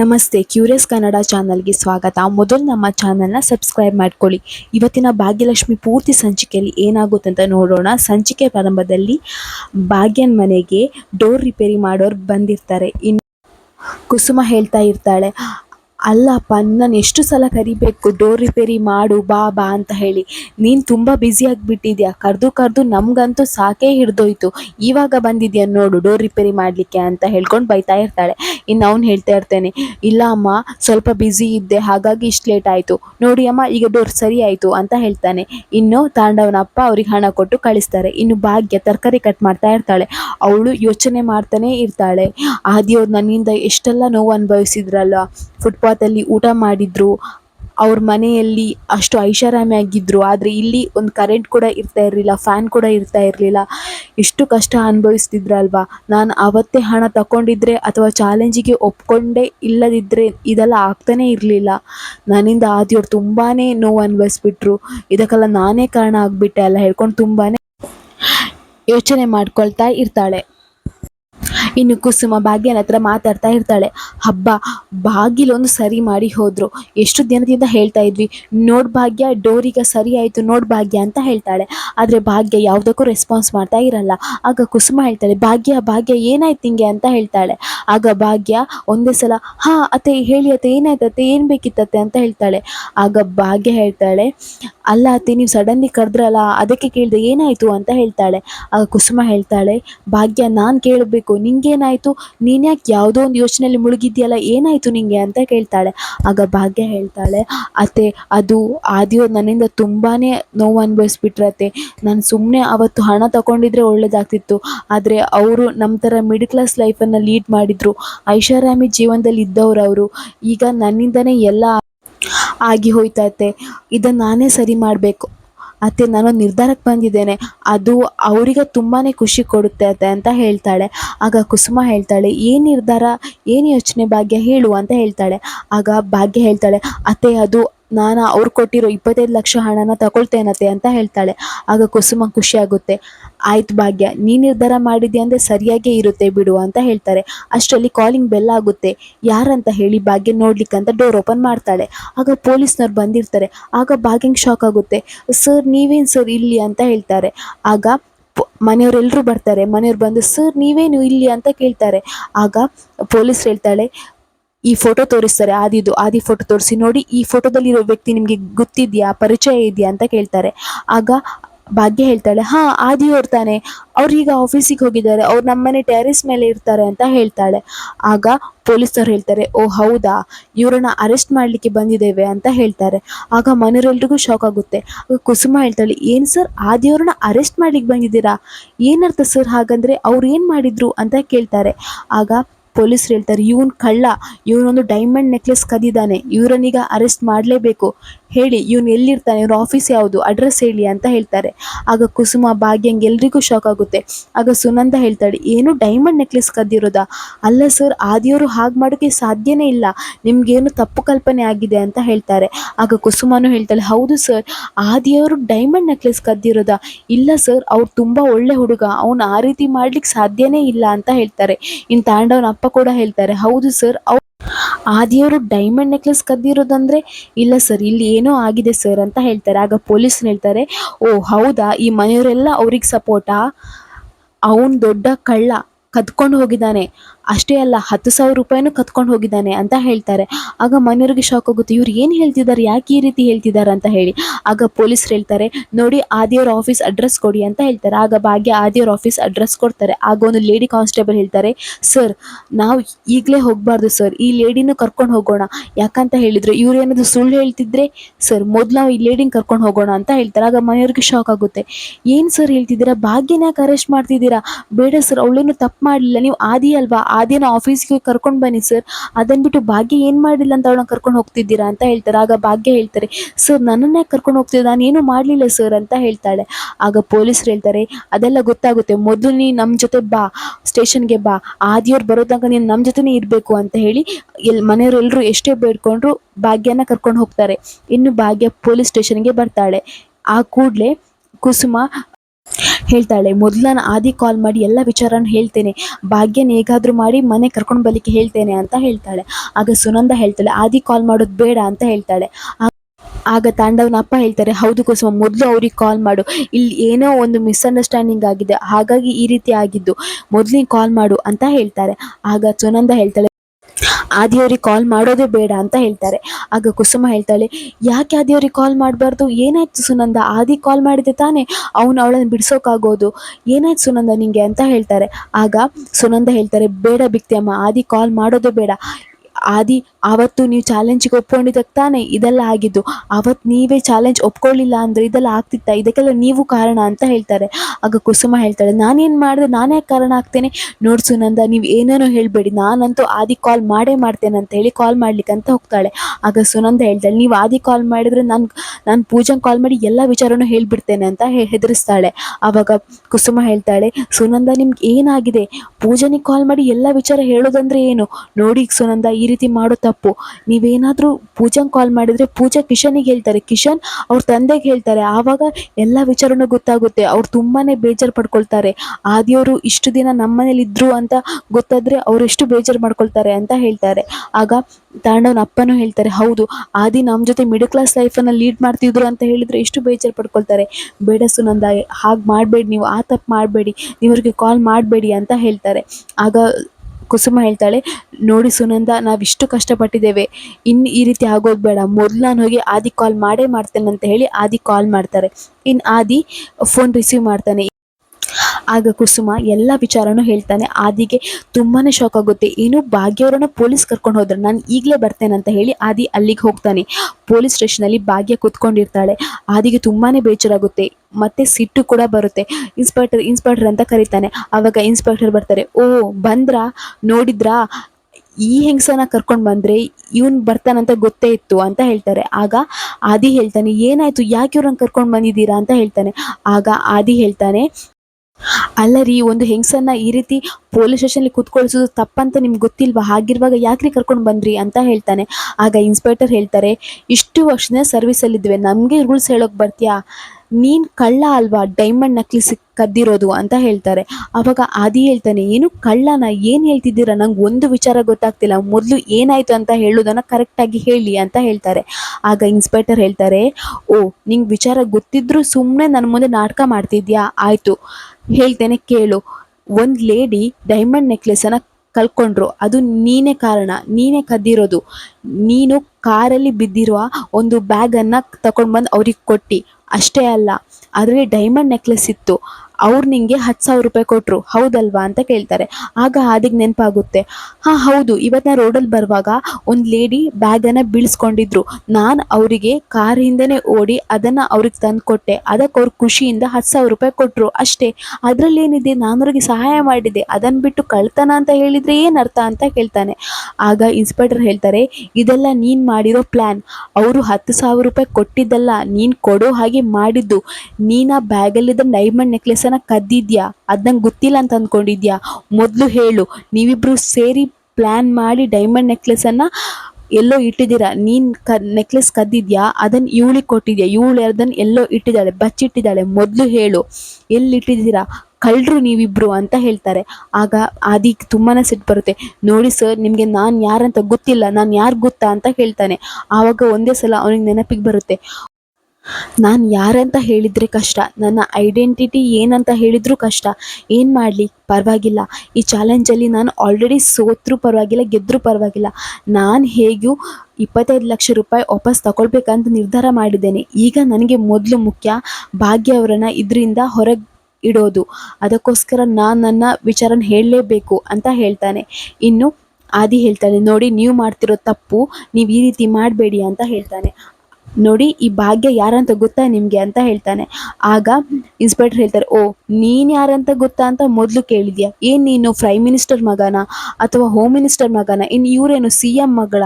ನಮಸ್ತೆ, ಕ್ಯೂರಿಯಸ್ ಕನ್ನಡ ಚಾನಲ್ಗೆ ಸ್ವಾಗತ. ಮೊದಲು ನಮ್ಮ ಚಾನಲ್ನ ಸಬ್ಸ್ಕ್ರೈಬ್ ಮಾಡ್ಕೊಳ್ಳಿ. ಇವತ್ತಿನ ಭಾಗ್ಯಲಕ್ಷ್ಮಿ ಪೂರ್ತಿ ಸಂಚಿಕೆಯಲ್ಲಿ ಏನಾಗುತ್ತೆ ಅಂತ ನೋಡೋಣ. ಸಂಚಿಕೆ ಪ್ರಾರಂಭದಲ್ಲಿ ಭಾಗ್ಯನ ಮನೆಗೆ ಡೋರ್ ರಿಪೇರಿ ಮಾಡೋರು ಬಂದಿರ್ತಾರೆ. ಇನ್ನು ಕುಸುಮ ಹೇಳ್ತಾ ಇರ್ತಾಳೆ. ಅಲ್ಲಪ್ಪ, ನಾನು ಎಷ್ಟು ಸಲ ಕರಿಬೇಕು, ಡೋರ್ ರಿಪೇರಿ ಮಾಡು, ಬಾ ಬಾ ಅಂತ ಹೇಳಿ. ನೀನು ತುಂಬ ಬ್ಯುಸಿ ಆಗಿಬಿಟ್ಟಿದ್ಯಾ? ಕರೆದು ಕರೆದು ನಮಗಂತೂ ಸಾಕೇ ಹಿಡ್ದೋಯ್ತು. ಇವಾಗ ಬಂದಿದ್ಯಾ ನೋಡು, ಡೋರ್ ರಿಪೇರಿ ಮಾಡಲಿಕ್ಕೆ ಅಂತ ಹೇಳ್ಕೊಂಡು ಬೈತಾ ಇರ್ತಾಳೆ. ಇನ್ನು ಅವ್ನು ಹೇಳ್ತಾ ಇರ್ತೇನೆ, ಇಲ್ಲ ಅಮ್ಮ, ಸ್ವಲ್ಪ ಬ್ಯುಸಿ ಇದ್ದೆ, ಹಾಗಾಗಿ ಇಷ್ಟು ಲೇಟ್ ಆಯಿತು. ನೋಡಿ ಅಮ್ಮ, ಈಗ ಡೋರ್ ಸರಿ ಆಯಿತು ಅಂತ ಹೇಳ್ತಾನೆ. ಇನ್ನು ತಾಂಡವನ ಅಪ್ಪ ಅವ್ರಿಗೆ ಹಣ ಕೊಟ್ಟು ಕಳಿಸ್ತಾರೆ. ಇನ್ನು ಭಾಗ್ಯ ತರಕಾರಿ ಕಟ್ ಮಾಡ್ತಾ ಇರ್ತಾಳೆ. ಅವಳು ಯೋಚನೆ ಮಾಡ್ತಾನೆ ಇರ್ತಾಳೆ. ಆದಿಯವ್ರು ನನ್ನಿಂದ ಎಷ್ಟೆಲ್ಲ ನೋವು ಅನುಭವಿಸಿದ್ರಲ್ಲ ಫುಟ್ಪಾತಲ್ಲಿ ಊಟ ಮಾಡಿದ್ರು, ಅವ್ರ ಮನೆಯಲ್ಲಿ ಅಷ್ಟು ಐಷಾರಾಮಿ ಆಗಿದ್ರು, ಆದರೆ ಇಲ್ಲಿ ಒಂದು ಕರೆಂಟ್ ಕೂಡ ಇರ್ತಾ ಇರಲಿಲ್ಲ ಫ್ಯಾನ್ ಕೂಡ ಇರ್ತಾ ಇರಲಿಲ್ಲ. ಎಷ್ಟು ಕಷ್ಟ ಅನುಭವಿಸ್ತಿದ್ರಲ್ವಾ? ನಾನು ಅವತ್ತೇ ಹಣ ತಗೊಂಡಿದ್ರೆ ಅಥವಾ ಚಾಲೆಂಜಿಗೆ ಒಪ್ಕೊಂಡೇ ಇಲ್ಲದಿದ್ದರೆ ಇದೆಲ್ಲ ಆಗ್ತಾನೇ ಇರಲಿಲ್ಲ. ನನ್ನಿಂದ ಆದಿಯವ್ರು ತುಂಬಾ ನೋವು ಅನುಭವಿಸ್ಬಿಟ್ರು. ಇದಕ್ಕೆಲ್ಲ ನಾನೇ ಕಾರಣ ಆಗಿಬಿಟ್ಟೆ ಅಲ್ಲ ಹೇಳ್ಕೊಂಡು ತುಂಬಾ ಯೋಚನೆ ಮಾಡ್ಕೊಳ್ತಾ ಇರ್ತಾಳೆ. ಇನ್ನು ಕುಸುಮ ಭಾಗ್ಯನ ಹತ್ರ ಮಾತಾಡ್ತಾ ಇರ್ತಾಳೆ. ಹಬ್ಬ, ಬಾಗಿಲೊಂದು ಸರಿ ಮಾಡಿ ಹೋದ್ರು. ಎಷ್ಟು ದಿನದಿಂದ ಹೇಳ್ತಾ ಇದ್ವಿ, ನೋಡ್ ಭಾಗ್ಯ, ಡೋರಿಗ ಸರಿ ಆಯಿತು, ನೋಡ್ ಭಾಗ್ಯ ಅಂತ ಹೇಳ್ತಾಳೆ. ಆದರೆ ಭಾಗ್ಯ ಯಾವುದಕ್ಕೂ ರೆಸ್ಪಾನ್ಸ್ ಮಾಡ್ತಾ ಇರಲ್ಲ. ಆಗ ಕುಸುಮ ಹೇಳ್ತಾಳೆ, ಭಾಗ್ಯ ಭಾಗ್ಯ, ಏನಾಯ್ತು ನಿಂಗೆ? ಅಂತ ಹೇಳ್ತಾಳೆ. ಆಗ ಭಾಗ್ಯ ಒಂದೇ ಸಲ, ಹಾ, ಅತ್ತೆ, ಹೇಳಿ ಅತ್ತೆ ಏನಾಯ್ತತ್ತೆ ಏನು ಬೇಕಿತ್ತತ್ತೆ? ಅಂತ ಹೇಳ್ತಾಳೆ. ಆಗ ಭಾಗ್ಯ ಹೇಳ್ತಾಳೆ ಅಲ್ಲ ಅತ್ತೆ, ನೀವು ಸಡನ್ಲಿ ಕರೆದ್ರಲ್ಲ, ಅದಕ್ಕೆ ಕೇಳಿದೆ, ಏನಾಯಿತು ಅಂತ ಹೇಳ್ತಾಳೆ. ಆಗ ಕುಸುಮ ಹೇಳ್ತಾಳೆ, ಭಾಗ್ಯ, ನಾನು ಕೇಳಬೇಕು, ನಿಂಗೇನಾಯಿತು? ನೀನು ಯಾಕೆ ಯಾವುದೋ ಒಂದು ಯೋಚನೆಯಲ್ಲಿ ಮುಳುಗಿದ್ಯಲ್ಲ, ಏನಾಯಿತು ನಿಂಗೆ ಅಂತ ಕೇಳ್ತಾಳೆ. ಆಗ ಭಾಗ್ಯ ಹೇಳ್ತಾಳೆ, ಅತ್ತೆ, ಅದು ಆದಿಯೋ ನನ್ನಿಂದ ತುಂಬಾ ನೋವು ಅನುಭವಿಸ್ಬಿಟ್ರತ್ತೆ ನಾನು ಸುಮ್ಮನೆ ಅವತ್ತು ಹಣ ತಗೊಂಡಿದ್ರೆ ಒಳ್ಳೇದಾಗ್ತಿತ್ತು. ಆದರೆ ಅವರು ನಮ್ಮ ಥರ ಮಿಡ್ ಕ್ಲಾಸ್ ಲೈಫನ್ನು ಲೀಡ್ ಮಾಡಿದರು. ಐಷಾರಾಮಿ ಜೀವನದಲ್ಲಿ ಇದ್ದವ್ರು ಅವರು. ಈಗ ನನ್ನಿಂದನೇ ಎಲ್ಲ ಆಗಿ ಹೋಯ್ತಾತೆ ಇದನ್ನು ನಾನೇ ಸರಿ ಮಾಡಬೇಕು. ಅತ್ತೆ, ನಾನು ನಿರ್ಧಾರಕ್ಕೆ ಬಂದಿದ್ದೇನೆ. ಅದು ಅವರಿಗೆ ತುಂಬಾ ಖುಷಿ ಕೊಡುತ್ತೆ ಅತ್ತೆ ಅಂತ ಹೇಳ್ತಾಳೆ. ಆಗ ಕುಸುಮ ಹೇಳ್ತಾಳೆ, ಏನು ನಿರ್ಧಾರ? ಏನು ಯೋಚನೆ ಭಾಗ್ಯ? ಹೇಳು ಅಂತ ಹೇಳ್ತಾಳೆ. ಆಗ ಭಾಗ್ಯ ಹೇಳ್ತಾಳೆ, ಅತ್ತೆ, ಅದು ನಾನು ಅವ್ರು ಕೊಟ್ಟಿರೋ ಇಪ್ಪತ್ತೈದು ಲಕ್ಷ ಹಣನ ತಗೊಳ್ತೇನತ್ತೆ ಅಂತ ಹೇಳ್ತಾಳೆ. ಆಗ ಕುಸುಮ ಖುಷಿಯಾಗುತ್ತೆ. ಆಯ್ತು ಭಾಗ್ಯ ನೀ ನಿರ್ಧಾರ ಮಾಡಿದ್ಯ ಅಂದರೆ ಸರಿಯಾಗೇ ಇರುತ್ತೆ ಬಿಡು ಅಂತ ಹೇಳ್ತಾರೆ. ಅಷ್ಟರಲ್ಲಿ ಕಾಲಿಂಗ್ ಬೆಲ್ ಆಗುತ್ತೆ. ಯಾರಂತ ಹೇಳಿ ಭಾಗ್ಯ ನೋಡ್ಲಿಕ್ಕಂತ ಡೋರ್ ಓಪನ್ ಮಾಡ್ತಾಳೆ. ಆಗ ಪೊಲೀಸ್ನವ್ರು ಬಂದಿರ್ತಾರೆ. ಆಗ ಭಾಗ್ಯಂಗೆ ಶಾಕ್ ಆಗುತ್ತೆ. ಸರ್ ನೀವೇನು ಸರ್ ಇಲ್ಲಿ? ಅಂತ ಹೇಳ್ತಾರೆ. ಆಗ ಮನೆಯವರೆಲ್ಲರೂ ಬರ್ತಾರೆ. ಮನೆಯವ್ರು ಬಂದು ಸರ್ ನೀವೇನು ಇಲ್ಲಿ? ಅಂತ ಕೇಳ್ತಾರೆ. ಆಗ ಪೊಲೀಸ್ ಹೇಳ್ತಾಳೆ ಈ ಫೋಟೋ ತೋರಿಸ್ತಾರೆ. ಆದಿದು ಆದಿ ಫೋಟೋ ತೋರಿಸಿ ನೋಡಿ, ಈ ಫೋಟೋದಲ್ಲಿರೋ ವ್ಯಕ್ತಿ ನಿಮಗೆ ಗೊತ್ತಿದೆಯಾ, ಪರಿಚಯ ಇದೆಯಾ ಅಂತ ಕೇಳ್ತಾರೆ. ಆಗ ಭಾಗ್ಯ ಹೇಳ್ತಾಳೆ, ಹಾಂ ಆದಿಯವ್ರು ತಾನೆ. ಅವ್ರು ಈಗ ಆಫೀಸಿಗೆ ಹೋಗಿದ್ದಾರೆ. ಅವ್ರು ನಮ್ಮನೆ ಟೆರೆಸ್ ಮೇಲೆ ಇರ್ತಾರೆ ಅಂತ ಹೇಳ್ತಾಳೆ. ಆಗ ಪೊಲೀಸರು ಹೇಳ್ತಾರೆ, ಓ, ಹೌದಾ? ಇವರನ್ನ ಅರೆಸ್ಟ್ ಮಾಡಲಿಕ್ಕೆ ಬಂದಿದ್ದೇವೆ ಅಂತ ಹೇಳ್ತಾರೆ. ಆಗ ಮನೆಯವರೆಲ್ರಿಗೂ ಶಾಕ್ ಆಗುತ್ತೆ. ಆಗ ಕುಸುಮ ಹೇಳ್ತಾಳೆ, ಏನು ಸರ್ ಆದಿಯವ್ರನ್ನ ಅರೆಸ್ಟ್ ಮಾಡ್ಲಿಕ್ಕೆ ಬಂದಿದ್ದೀರಾ? ಏನರ್ಥ ಸರ್ ಹಾಗಂದ್ರೆ ಅವ್ರು ಏನು ಮಾಡಿದ್ರು? ಅಂತ ಕೇಳ್ತಾರೆ. ಆಗ ಪೊಲೀಸರು ಹೇಳ್ತಾರೆ ಇವನ್ ಕಳ್ಳ ಇವನೊಂದು ಡೈಮಂಡ್ ನೆಕ್ಲೆಸ್ ಕದಿದಾನೆ ಇವರನ್ನೀಗ ಅರೆಸ್ಟ್ ಮಾಡಲೇಬೇಕು. ಹೇಳಿ, ಇವನು ಎಲ್ಲಿರ್ತಾನೆ? ಇವ್ರ ಆಫೀಸ್ ಯಾವುದು? ಅಡ್ರೆಸ್ ಹೇಳಿ ಅಂತ ಹೇಳ್ತಾರೆ. ಆಗ ಕುಸುಮ ಭಾಗ್ಯಂಗೆ ಎಲ್ರಿಗೂ ಶಾಕ್ ಆಗುತ್ತೆ. ಆಗ ಸುನಂದ ಹೇಳ್ತಾಳೆ, ಏನು ಡೈಮಂಡ್ ನೆಕ್ಲೆಸ್ ಕದ್ದಿರೋದಾ? ಅಲ್ಲ ಸರ್ ಆದಿಯವರು ಹಾಗೆ ಮಾಡೋಕ್ಕೆ ಸಾಧ್ಯನೇ ಇಲ್ಲ. ನಿಮ್ಗೇನು ತಪ್ಪು ಕಲ್ಪನೆ ಆಗಿದೆ ಅಂತ ಹೇಳ್ತಾರೆ. ಆಗ ಕುಸುಮನು ಹೇಳ್ತಾಳೆ, ಹೌದು ಸರ್ ಆದಿಯವರು ಡೈಮಂಡ್ ನೆಕ್ಲೆಸ್ ಕದ್ದಿರೋದಾ? ಇಲ್ಲ ಸರ್ ಅವ್ರು ತುಂಬ ಒಳ್ಳೆ ಹುಡುಗ. ಅವನು ಆ ರೀತಿ ಮಾಡ್ಲಿಕ್ಕೆ ಸಾಧ್ಯನೇ ಇಲ್ಲ ಅಂತ ಹೇಳ್ತಾರೆ. ಇನ್ನು ತಾಂಡವನ ಅಪ್ಪ ಕೂಡ ಹೇಳ್ತಾರೆ, ಹೌದು ಸರ್ ಅವ್ರು ಆದಿಯವರು ಡೈಮಂಡ್ ನೆಕ್ಲೆಸ್ ಕದ್ದಿರೋದಂದ್ರೆ, ಇಲ್ಲ ಸರ್ ಇಲ್ಲಿ ಏನೋ ಆಗಿದೆ ಸರ್ ಅಂತ ಹೇಳ್ತಾರೆ. ಆಗ ಪೊಲೀಸ್ ಹೇಳ್ತಾರೆ, ಓ ಹೌದಾ, ಈ ಮನೆಯವರೆಲ್ಲ ಅವ್ರಿಗೆ ಸಪೋರ್ಟಾ ಅವನು ದೊಡ್ಡ ಕಳ್ಳ ಕದ್ಕೊಂಡು ಹೋಗಿದ್ದಾನೆ. ಅಷ್ಟೇ ಅಲ್ಲ, ಹತ್ತು ಸಾವಿರ ರೂಪಾಯಿನೂ ಕತ್ಕೊಂಡು ಹೋಗಿದ್ದಾನೆ ಅಂತ ಹೇಳ್ತಾರೆ. ಆಗ ಮನೆಯವ್ರಿಗೆ ಶಾಕ್ ಆಗುತ್ತೆ, ಇವ್ರು ಏನು ಹೇಳ್ತಿದ್ದಾರೆ, ಯಾಕೆ ಈ ರೀತಿ ಹೇಳ್ತಿದ್ದಾರೆ ಅಂತ ಹೇಳಿ. ಆಗ ಪೊಲೀಸರು ಹೇಳ್ತಾರೆ, ನೋಡಿ, ಆದಿಯವ್ರ ಆಫೀಸ್ ಅಡ್ರೆಸ್ ಕೊಡಿ ಅಂತ ಹೇಳ್ತಾರೆ. ಆಗ ಭಾಗ್ಯ ಆದಿಯವ್ರ ಆಫೀಸ್ ಅಡ್ರೆಸ್ ಕೊಡ್ತಾರೆ. ಆಗ ಒಂದು ಲೇಡಿ ಕಾನ್ಸ್ಟೇಬಲ್ ಹೇಳ್ತಾರೆ ಸರ್ ನಾವು ಈಗಲೇ ಹೋಗಬಾರ್ದು ಸರ್ ಈ ಲೇಡಿನೂ ಕರ್ಕೊಂಡು ಹೋಗೋಣ. ಯಾಕಂತ ಹೇಳಿದ್ರು, ಇವ್ರು ಏನಾದರೂ ಸುಳ್ಳು ಹೇಳ್ತಿದ್ರೆ ಸರ್ ಮೊದಲು ನಾವು ಈ ಲೇಡಿನ ಕರ್ಕೊಂಡು ಹೋಗೋಣ ಅಂತ ಹೇಳ್ತಾರೆ. ಆಗ ಮನೆಯವ್ರಿಗೆ ಶಾಕ್ ಆಗುತ್ತೆ. ಏನು ಸರ್ ಹೇಳ್ತಿದ್ದೀರಾ? ಭಾಗ್ಯನ ಯಾಕೆ ಅರೆಸ್ಟ್ ಮಾಡ್ತಿದ್ದೀರಾ? ಬೇಡ ಸರ್ ಅವಳೇನು ತಪ್ಪು ಮಾಡಲಿಲ್ಲ. ನೀವು ಆದಿ ಅಲ್ವಾ? ಆದಿನ ಆಫೀಸ್ಗೆ ಕರ್ಕೊಂಡು ಬನ್ನಿ ಸರ್ ಅದನ್ನ ಬಿಟ್ಟು ಭಾಗ್ಯ ಏನು ಮಾಡಿಲ್ಲ ಅಂತ ಅವಳನ್ನ ಕರ್ಕೊಂಡು ಹೋಗ್ತಿದ್ದೀರಾ ಅಂತ ಹೇಳ್ತಾರೆ. ಆಗ ಭಾಗ್ಯ ಹೇಳ್ತಾರೆ ಸರ್ ನನ್ನನ್ನೇ ಕರ್ಕೊಂಡು ಕರ್ಕೊಂಡು ನಾನು ನಾನೇನು ಮಾಡಲಿಲ್ಲ ಸರ್ ಅಂತ ಹೇಳ್ತಾಳೆ. ಆಗ ಪೊಲೀಸರು ಹೇಳ್ತಾರೆ, ಅದೆಲ್ಲ ಗೊತ್ತಾಗುತ್ತೆ. ಮೊದಲು ನೀ ನಮ್ಮ ಜೊತೆ ಬಾ ಸ್ಟೇಷನ್ಗೆ ಬಾ. ಆದಿಯವ್ರು ಬರೋದಾಗ ನೀನು ನಮ್ಮ ಜೊತೆನೇ ಇರಬೇಕು ಅಂತ ಹೇಳಿ ಎಲ್ ಮನೆಯವರೆಲ್ಲರೂ ಎಷ್ಟೇ ಬೇಡ್ಕೊಂಡ್ರು ಭಾಗ್ಯನ ಕರ್ಕೊಂಡು ಹೋಗ್ತಾರೆ. ಇನ್ನು ಭಾಗ್ಯ ಪೊಲೀಸ್ ಸ್ಟೇಷನ್ಗೆ ಬರ್ತಾಳೆ. ಆ ಕೂಡಲೇ ಕುಸುಮ ಹೇಳ್ತಾಳೆ ಮೊದಲು ನಾನು ಆದಿ ಕಾಲ್ ಮಾಡಿ ಎಲ್ಲ ವಿಚಾರನ ಹೇಳ್ತೇನೆ. ಭಾಗ್ಯನ ಹೇಗಾದರೂ ಮಾಡಿ ಮನೆ ಕರ್ಕೊಂಡು ಬರಲಿಕ್ಕೆ ಹೇಳ್ತೇನೆ ಅಂತ ಹೇಳ್ತಾಳೆ. ಆಗ ಸುನಂದ ಹೇಳ್ತಾಳೆ, ಆದಿ ಕಾಲ್ ಮಾಡೋದು ಬೇಡ ಅಂತ ಹೇಳ್ತಾಳೆ. ಆಗ ತಾಂಡವನ ಅಪ್ಪ ಹೇಳ್ತಾರೆ, ಹೌದು ಕುಸುಮ, ಮೊದಲು ಅವ್ರಿಗೆ ಕಾಲ್ ಮಾಡು. ಇಲ್ಲಿ ಏನೋ ಒಂದು ಮಿಸ್ಅಂಡರ್ಸ್ಟ್ಯಾಂಡಿಂಗ್ ಆಗಿದೆ. ಹಾಗಾಗಿ ಈ ರೀತಿ ಆಗಿದ್ದು. ಮೊದಲಿಗೆ ಕಾಲ್ ಮಾಡು ಅಂತ ಹೇಳ್ತಾರೆ. ಆಗ ಸುನಂದ ಹೇಳ್ತಾಳೆ ಆದಿಯವ್ರಿಗೆ ಕಾಲ್ ಮಾಡೋದೇ ಬೇಡ ಅಂತ ಹೇಳ್ತಾರೆ. ಆಗ ಕುಸುಮ ಹೇಳ್ತಾಳೆ, ಯಾಕೆ ಆದಿಯವ್ರಿಗೆ ಕಾಲ್ ಮಾಡಬಾರ್ದು? ಏನಾಯ್ತು ಸುನಂದ? ಆದಿ ಕಾಲ್ ಮಾಡಿದೆ ತಾನೇ. ಅವನು ಅವಳನ್ನು ಬಿಡಿಸೋಕ್ಕಾಗೋದು ಏನಾಯ್ತು ಸುನಂದ ನಿಂಗೆ? ಅಂತ ಹೇಳ್ತಾರೆ. ಆಗ ಸುನಂದ ಹೇಳ್ತಾರೆ, ಬೇಡ ಬಿಕ್ತಿಯಮ್ಮ, ಆದಿ ಕಾಲ್ ಮಾಡೋದೇ ಬೇಡ. ಆದಿ, ಆವತ್ತು ನೀವು ಚಾಲೆಂಜಿಗೆ ಒಪ್ಕೊಂಡಿದ್ದಕ್ಕೆ ತಾನೇ ಇದೆಲ್ಲ ಆಗಿದ್ದು. ಆವತ್ತು ನೀವೇ ಚಾಲೆಂಜ್ ಒಪ್ಕೊಳ್ಳಿಲ್ಲ ಅಂದರೆ ಇದೆಲ್ಲ ಆಗ್ತಿತ್ತ? ಇದಕ್ಕೆಲ್ಲ ನೀವು ಕಾರಣ ಅಂತ ಹೇಳ್ತಾರೆ. ಆಗ ಕುಸುಮ ಹೇಳ್ತಾಳೆ, ನಾನೇನು ಮಾಡಿದೆ? ನಾನೇ ಕಾರಣ ಆಗ್ತೇನೆ? ನೋಡು ಸುನಂದ, ನೀವು ಏನೇನೋ ಹೇಳಬೇಡಿ. ನಾನಂತೂ ಆದಿ ಕಾಲ್ ಮಾಡೇ ಮಾಡ್ತೇನೆ ಅಂತ ಹೇಳಿ ಕಾಲ್ ಮಾಡ್ಲಿಕ್ಕೆ ಅಂತ ಹೋಗ್ತಾಳೆ. ಆಗ ಸುನಂದ ಹೇಳ್ತಾಳೆ, ನೀವು ಆದಿ ಕಾಲ್ ಮಾಡಿದರೆ ನಾನು ನಾನು ಪೂಜಂಗೆ ಕಾಲ್ ಮಾಡಿ ಎಲ್ಲ ವಿಚಾರನೂ ಹೇಳ್ಬಿಡ್ತೇನೆ ಅಂತ ಹೆದರಿಸ್ತಾಳೆ. ಆವಾಗ ಕುಸುಮ ಹೇಳ್ತಾಳೆ, ಸುನಂದ ನಿಮ್ಗೆ ಏನಾಗಿದೆ? ಪೂಜನಿಗೆ ಕಾಲ್ ಮಾಡಿ ಎಲ್ಲ ವಿಚಾರ ಹೇಳೋದಂದ್ರೆ ಏನು? ನೋಡಿ ಸುನಂದ ಈ ರೀತಿ ಮಾಡೋ ತಪ್ಪು. ನೀವೇನಾದರೂ ಪೂಜಂಗೆ ಕಾಲ್ ಮಾಡಿದರೆ ಪೂಜಾ ಕಿಶನಿಗೆ ಹೇಳ್ತಾರೆ. ಕಿಶನ್ ಅವ್ರ ತಂದೆಗೆ ಹೇಳ್ತಾರೆ. ಆವಾಗ ಎಲ್ಲ ವಿಚಾರನೂ ಗೊತ್ತಾಗುತ್ತೆ. ಅವ್ರು ತುಂಬಾ ಬೇಜಾರು ಪಡ್ಕೊಳ್ತಾರೆ. ಆದಿಯವರು ಇಷ್ಟು ದಿನ ನಮ್ಮನೇಲಿ ಇದ್ರು ಅಂತ ಗೊತ್ತಾದರೆ ಅವ್ರು ಎಷ್ಟು ಬೇಜಾರು ಮಾಡ್ಕೊಳ್ತಾರೆ ಅಂತ ಹೇಳ್ತಾರೆ. ಆಗ ತಾಂಡವನ ಅಪ್ಪನೂ ಹೇಳ್ತಾರೆ, ಹೌದು, ಆದಿ ನಮ್ಮ ಜೊತೆ ಮಿಡಲ್ ಕ್ಲಾಸ್ ಲೈಫನ್ನು ಲೀಡ್ ಮಾಡ್ತಿದ್ರು ಅಂತ ಹೇಳಿದರೆ ಎಷ್ಟು ಬೇಜಾರು ಪಡ್ಕೊಳ್ತಾರೆ. ಬೇಡ ಸುನಂದ, ಹಾಗೆ ಮಾಡಬೇಡಿ, ನೀವು ಆ ತಪ್ಪು ಮಾಡಬೇಡಿ, ನೀವ್ರಿಗೆ ಕಾಲ್ ಮಾಡಬೇಡಿ ಅಂತ ಹೇಳ್ತಾರೆ. ಆಗ ಕುಸುಮ ಹೇಳ್ತಾಳೆ, ನೋಡಿ ಸುನಂದ ನಾವಿಷ್ಟು ಕಷ್ಟಪಟ್ಟಿದ್ದೇವೆ. ಇನ್ನು ಈ ರೀತಿ ಆಗೋದು ಬೇಡ ಮೊದಲು ನಾನು ಹೋಗಿ ಆದಿ ಕಾಲ್ ಮಾಡೇ ಮಾಡ್ತೇನೆ ಅಂತ ಹೇಳಿ ಆದಿ ಕಾಲ್ ಮಾಡ್ತಾರೆ. ಇನ್ನು ಆದಿ ಫೋನ್ ರಿಸೀವ್ ಮಾಡ್ತಾನೆ. ಆಗ ಕುಸುಮ ಎಲ್ಲ ವಿಚಾರನೂ ಹೇಳ್ತಾನೆ. ಆದಿಗೆ ತುಂಬಾ ಶಾಕ್ ಆಗುತ್ತೆ. ಏನು, ಭಾಗ್ಯವ್ರನ್ನ ಪೊಲೀಸ್ ಕರ್ಕೊಂಡು ಹೋದ್ರೆ ನಾನು ಈಗಲೇ ಬರ್ತೇನೆ ಅಂತ ಹೇಳಿ ಆದಿ ಅಲ್ಲಿಗೆ ಹೋಗ್ತಾನೆ. ಪೊಲೀಸ್ ಸ್ಟೇಷನಲ್ಲಿ ಭಾಗ್ಯ ಕೂತ್ಕೊಂಡಿರ್ತಾಳೆ. ಆದಿಗೆ ತುಂಬಾ ಬೇಜಾರಾಗುತ್ತೆ. ಮತ್ತೆ ಸಿಟ್ಟು ಕೂಡ ಬರುತ್ತೆ. ಇನ್ಸ್ಪೆಕ್ಟರ್ ಇನ್ಸ್ಪೆಕ್ಟರ್ ಅಂತ ಕರೀತಾನೆ. ಆವಾಗ ಇನ್ಸ್ಪೆಕ್ಟರ್ ಬರ್ತಾರೆ, ಓ, ಬಂದ್ರಾ? ನೋಡಿದ್ರಾ? ಈ ಹೆಂಗಸನ ಕರ್ಕೊಂಡು ಬಂದ್ರೆ? ಇವನ್ ಬರ್ತಾನಂತ ಗೊತ್ತೇ ಇತ್ತು, ಅಂತ ಹೇಳ್ತಾರೆ. ಆಗ ಆದಿ ಹೇಳ್ತಾನೆ, ಏನಾಯ್ತು? ಯಾಕೆ ಇವ್ರನ್ನ ಕರ್ಕೊಂಡು ಬಂದಿದ್ದೀರಾ? ಅಂತ ಹೇಳ್ತಾನೆ. ಆಗ ಆದಿ ಹೇಳ್ತಾನೆ ಅಲ್ಲ ರೀ, ಒಂದು ಹೆಂಗಸನ್ನ ಈ ರೀತಿ ಪೊಲೀಸ್ ಸ್ಟೇಷನ್ಲಿ ಕುತ್ಕೊಳ್ಸೋದು ತಪ್ಪಂತ ನಿಮ್ಗೆ ಗೊತ್ತಿಲ್ವಾ? ಹಾಗಿರುವಾಗ ಯಾಕ್ರಿ ಕರ್ಕೊಂಡು ಬಂದ್ರಿ ಅಂತ ಹೇಳ್ತಾನೆ. ಆಗ ಇನ್ಸ್ಪೆಕ್ಟರ್ ಹೇಳ್ತಾರೆ, ಇಷ್ಟು ವರ್ಷದ ಸರ್ವಿಸಲ್ಲಿದ್ವಿ ನಮಗೆ ರೂಲ್ಸ್ ಹೇಳೋಕೆ ಬರ್ತೀಯಾ? ನೀನು ಕಳ್ಳ ಅಲ್ವಾ? ಡೈಮಂಡ್ ನಕ್ಲಿಸ್ ಕದ್ದಿರೋದು ಅಂತ ಹೇಳ್ತಾರೆ. ಅವಾಗ ಆದಿ ಹೇಳ್ತಾನೆ, ಏನು ಕಳ್ಳನ ಏನು ಹೇಳ್ತಿದ್ದೀರ? ನಂಗೆ ಒಂದು ವಿಚಾರ ಗೊತ್ತಾಗ್ತಿಲ್ಲ. ಮೊದಲು ಏನಾಯಿತು ಅಂತ ಹೇಳೋದನ್ನು ಕರೆಕ್ಟಾಗಿ ಹೇಳಿ ಅಂತ ಹೇಳ್ತಾರೆ. ಆಗ ಇನ್ಸ್ಪೆಕ್ಟರ್ ಹೇಳ್ತಾರೆ, ಓ, ನಿಂಗೆ ವಿಚಾರ ಗೊತ್ತಿದ್ರು ಸುಮ್ಮನೆ ನನ್ನ ಮುಂದೆ ನಾಟಕ ಮಾಡ್ತಿದ್ಯಾ? ಆಯಿತು, ಹೇಳ್ತೇನೆ ಕೇಳು. ಒಂದು ಲೇಡಿ ಡೈಮಂಡ್ ನೆಕ್ಲೆಸನ್ನು ಕಳ್ಕೊಂಡ್ರು. ಅದು ನೀನೇ ಕಾರಣ. ನೀನೇ ಕದ್ದಿರೋದು. ನೀನು ಕಾರಲ್ಲಿ ಬಿದ್ದಿರುವ ಒಂದು ಬ್ಯಾಗನ್ನು ತಗೊಂಡು ಬಂದು ಅವ್ರಿಗೆ ಕೊಟ್ಟು. ಅಷ್ಟೇ ಅಲ್ಲ ಅದರಲ್ಲಿ ಡೈಮಂಡ್ ನೆಕ್ಲೆಸ್ ಇತ್ತು. ಅವ್ರು ನಿಂಗೆ ಹತ್ತು ಸಾವಿರ ರೂಪಾಯಿ ಕೊಟ್ಟರು ಹೌದಲ್ವಾ ಅಂತ ಕೇಳ್ತಾರೆ. ಆಗ ಆದಿಗೆ ನೆನಪಾಗುತ್ತೆ. ಹಾಂ, ಹೌದು, ಇವತ್ತು ನಾನು ರೋಡಲ್ಲಿ ಬರುವಾಗ ಒಂದು ಲೇಡಿ ಬ್ಯಾಗನ್ನು ಬೀಳಿಸ್ಕೊಂಡಿದ್ರು. ನಾನು ಅವರಿಗೆ ಕಾರಿಂದನೇ ಓಡಿ ಅದನ್ನು ಅವ್ರಿಗೆ ತಂದು ಕೊಟ್ಟೆ. ಅದಕ್ಕೆ ಅವ್ರು ಖುಷಿಯಿಂದ ಹತ್ತು ಸಾವಿರ ರೂಪಾಯಿ ಕೊಟ್ಟರು ಅಷ್ಟೇ. ಅದರಲ್ಲೇನಿದೆ? ನಾನು ಅವ್ರಿಗೆ ಸಹಾಯ ಮಾಡಿದೆ. ಅದನ್ನು ಬಿಟ್ಟು ಕಳ್ತನ ಅಂತ ಹೇಳಿದರೆ ಏನು ಅರ್ಥ ಅಂತ ಕೇಳ್ತಾನೆ. ಆಗ ಇನ್ಸ್ಪೆಕ್ಟರ್ ಹೇಳ್ತಾರೆ, ಇದೆಲ್ಲ ನೀನು ಮಾಡಿರೋ ಪ್ಲ್ಯಾನ್ ಅವರು ಹತ್ತು ಸಾವಿರ ರೂಪಾಯಿ ಕೊಟ್ಟಿದ್ದಲ್ಲ, ನೀನು ಕೊಡೋ ಹಾಗೆ ಮಾಡಿದ್ದು. ನೀನು ಆ ಬ್ಯಾಗಲ್ಲಿದ್ದ ಡೈಮಂಡ್ ನೆಕ್ಲೆಸನ್ನು ಕದ್ದಿದ್ಯಾ? ಅದು ನಂಗೆ ಗೊತ್ತಿಲ್ಲ ಅಂತ ಅಂದ್ಕೊಂಡಿದ್ಯಾ ಮೊದಲು ಹೇಳು ನೀವಿಬ್ಬರು ಸೇರಿ ಪ್ಲ್ಯಾನ್ ಮಾಡಿ ಡೈಮಂಡ್ ನೆಕ್ಲೆಸನ್ನು ಎಲ್ಲೋ ಇಟ್ಟಿದ್ದೀರಾ? ನೀನು ಕ ನೆಕ್ಲೆಸ್ ಕದ್ದಿದ್ಯಾ? ಅದನ್ನು ಇವಳಿಗೆ ಕೊಟ್ಟಿದ್ಯಾ? ಇವಳು ಅದನ್ನು ಎಲ್ಲೋ ಇಟ್ಟಿದ್ದಾಳೆ, ಬಚ್ಚಿಟ್ಟಿದ್ದಾಳೆ? ಮೊದಲು ಹೇಳು ಎಲ್ಲಿ ಇಟ್ಟಿದ್ದೀರಾ ಕಳ್ಳರು ನೀವಿಬ್ರು ಅಂತ ಹೇಳ್ತಾರೆ. ಆಗ ಆದಿಗೆ ತುಂಬಾ ಸಿಟ್ಟು ಬರುತ್ತೆ. ನೋಡಿ ಸರ್ ನಿಮಗೆ ನಾನು ಯಾರಂತ ಗೊತ್ತಿಲ್ಲ, ನಾನು ಯಾರು ಗೊತ್ತಾ ಅಂತ ಹೇಳ್ತಾನೆ. ಆವಾಗ ಒಂದೇ ಸಲ ಅವನಿಗೆ ನೆನಪಿಗೆ ಬರುತ್ತೆ. ನಾನು ಯಾರಂತ ಹೇಳಿದರೆ ಕಷ್ಟ. ನನ್ನ ಐಡೆಂಟಿಟಿ ಏನಂತ ಹೇಳಿದರೂ ಕಷ್ಟ. ಏನು ಮಾಡಲಿ? ಪರವಾಗಿಲ್ಲ. ಈ ಚಾಲೆಂಜಲ್ಲಿ ನಾನು ಆಲ್ರೆಡಿ ಸೋತರೂ ಪರವಾಗಿಲ್ಲ ಗೆದ್ದರೂ ಪರವಾಗಿಲ್ಲ. ನಾನು ಹೇಗೂ ಇಪ್ಪತ್ತೈದು ಲಕ್ಷ ರೂಪಾಯಿ ವಾಪಸ್ ತಗೊಳ್ಬೇಕಂತ ನಿರ್ಧಾರ ಮಾಡಿದ್ದೇನೆ. ಈಗ ನನಗೆ ಮೊದಲು ಮುಖ್ಯ ಭಾಗ್ಯ ಅವರನ್ನು ಇದರಿಂದ ಹೊರಗೆ ಇಡೋದು. ಅದಕ್ಕೋಸ್ಕರ ನಾನು ನನ್ನ ವಿಚಾರನ ಹೇಳಲೇಬೇಕು ಅಂತ ಹೇಳ್ತಾನೆ. ಇನ್ನು ಆದಿ ಹೇಳ್ತಾನೆ ನೋಡಿ, ನೀವು ಮಾಡ್ತಿರೋ ತಪ್ಪು, ನೀವು ಈ ರೀತಿ ಮಾಡಬೇಡಿ ಅಂತ ಹೇಳ್ತಾನೆ. ನೋಡಿ, ಈ ಭಾಗ್ಯ ಯಾರಂತ ಗೊತ್ತಾ ನಿಮಗೆ ಅಂತ ಹೇಳ್ತಾನೆ. ಆಗ ಇನ್ಸ್ಪೆಕ್ಟರ್ ಹೇಳ್ತಾರೆ, ಓ, ನೀನು ಯಾರಂತ ಗೊತ್ತಾ ಅಂತ ಮೊದಲು ಕೇಳಿದ್ಯಾ? ಏನ್ ನೀನು ಪ್ರೈಮ್ ಮಿನಿಸ್ಟರ್ ಮಗನ ಅಥವಾ ಹೋಮ್ ಮಿನಿಸ್ಟರ್ ಮಗನ? ಇನ್ ಇವರೇನು ಸಿ ಎಂ ಮಗಳ?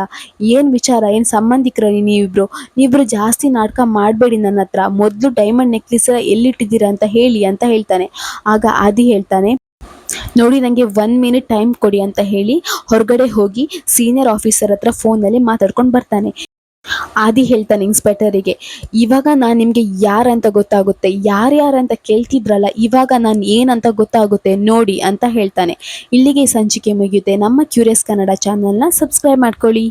ಏನು ವಿಚಾರ, ಏನು ಸಂಬಂಧಿಕರ ನೀವಿಬ್ರು ನೀವಿಬ್ರು ಜಾಸ್ತಿ ನಾಟಕ ಮಾಡಬೇಡಿ ನನ್ನ ಹತ್ರ. ಮೊದಲು ಡೈಮಂಡ್ ನೆಕ್ಲೆಸ್ ಎಲ್ಲಿಟ್ಟಿದ್ದೀರಾ ಅಂತ ಹೇಳಿ ಅಂತ ಹೇಳ್ತಾನೆ. ಆಗ ಆದಿ ಹೇಳ್ತಾನೆ, ನೋಡಿ ನನಗೆ ಒನ್ ಮಿನಿಟ್ ಟೈಮ್ ಕೊಡಿ ಅಂತ ಹೇಳಿ ಹೊರಗಡೆ ಹೋಗಿ ಸೀನಿಯರ್ ಆಫೀಸರ್ ಹತ್ರ ಫೋನಲ್ಲಿ ಮಾತಾಡ್ಕೊಂಡು ಬರ್ತಾನೆ. ಆದಿ ಹೇಳ್ತಾನೆ ಇನ್ಸ್ಪೆಕ್ಟರಿಗೆ ಇವಾಗ ನಾನು ನಿಮಗೆ ಯಾರಂತ ಗೊತ್ತಾಗುತ್ತೆ? ಯಾರ್ಯಾರಂತ ಕೇಳ್ತಿದ್ರಲ್ಲ, ಇವಾಗ ನಾನು ಏನಂತ ಗೊತ್ತಾಗುತ್ತೆ ನೋಡಿ ಅಂತ ಹೇಳ್ತಾನೆ. ಇಲ್ಲಿಗೆ ಸಂಚಿಕೆ ಮುಗಿಯುತ್ತೆ. ನಮ್ಮ ಕ್ಯೂರಿಯಸ್ ಕನ್ನಡ ಚಾನಲ್ನ ಸಬ್ಸ್ಕ್ರೈಬ್ ಮಾಡ್ಕೊಳ್ಳಿ.